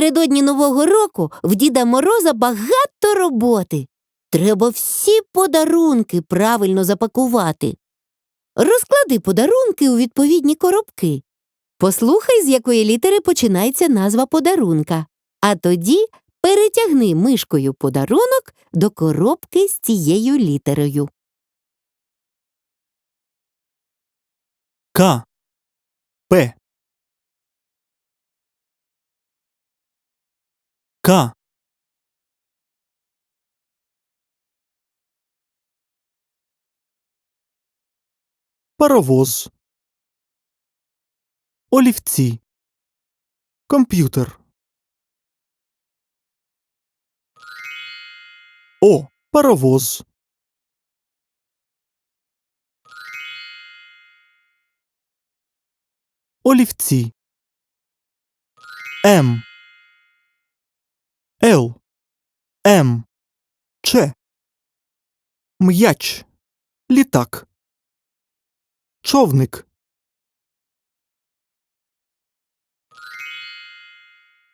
Напередодні Нового року в Діда Мороза багато роботи. Треба всі подарунки правильно запакувати. Розклади подарунки у відповідні коробки. Послухай, з якої літери починається назва подарунка, а тоді перетягни мишкою подарунок до коробки з цією літерою. К. П. К. Паровоз. Олівці. Комп'ютер. О. Паровоз. Олівці. М. Ч. М'яч. Літак. Човник.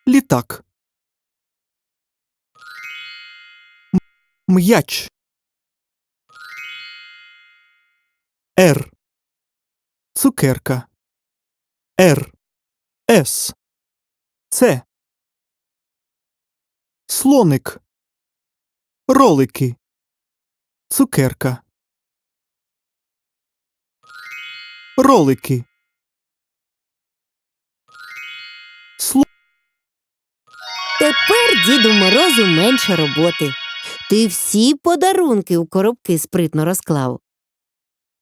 Літак. М'яч. Р. Цукерка. Р. С. Це. Слоник. Ролики. Цукерка. Ролики. Слу... Тепер Діду Морозу менше роботи. Ти всі подарунки у коробки спритно розклав.